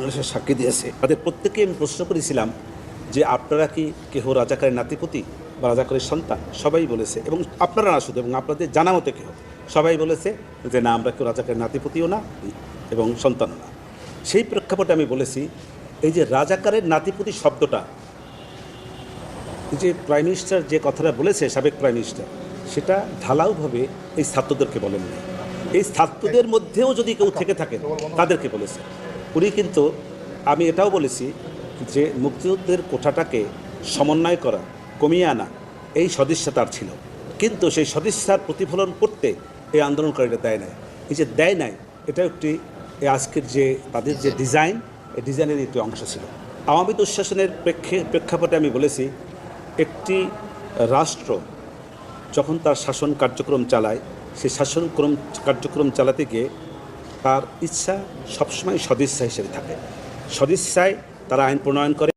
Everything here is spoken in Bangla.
বাংলাদেশের সাক্ষী দিয়েছে। তাদের প্রত্যেককে আমি প্রশ্ন করেছিলাম যে আপনারা কি কেহ রাজাকারের নাতিপতি বা রাজাকারের সন্তান? সবাই বলেছে এবং আপনারা না শুধু, এবং আপনাদের জানা মতো কেহ? সবাই বলেছে যে না, আমরা কেউ রাজাকারের নাতিপতিও না এবং সন্তানও না। সেই প্রেক্ষাপটে আমি বলেছি, এই যে রাজাকারের নাতিপতি শব্দটা যে প্রাইম মিনিস্টার যে কথাটা বলেছে, সাবেক প্রাইম মিনিস্টার, সেটা ঢালাওভাবে এই ছাত্রদেরকে বলেননি। এই ছাত্রদের মধ্যেও যদি কেউ থেকে থাকেন, তাদেরকে বলেছে। উনি কিন্তু, আমি এটাও বলেছি যে মুক্তিযুদ্ধের কোঠাটাকে সমন্বয় করা, কমিয়ে আনা, এই সদিচ্ছা তার ছিল। কিন্তু সেই সদিচ্ছার প্রতিফলন করতে এই আন্দোলনকারীরা দেয় নাই। এই যে দেয় নাই এটা একটি আজকের যে তাদের যে ডিজাইন, এই ডিজাইনের একটি অংশ ছিল। আওয়ামী দুঃশাসনের প্রেক্ষে, প্রেক্ষাপটে আমি বলেছি, একটি রাষ্ট্র যখন তার শাসন কার্যক্রম চালায়, সেই শাসনক্রম কার্যক্রম চালাতে গিয়ে তার ইচ্ছা সবসময় সদিচ্ছা হিসেবে থাকে। সদিচ্ছায় তারা আইন প্রণয়ন করে।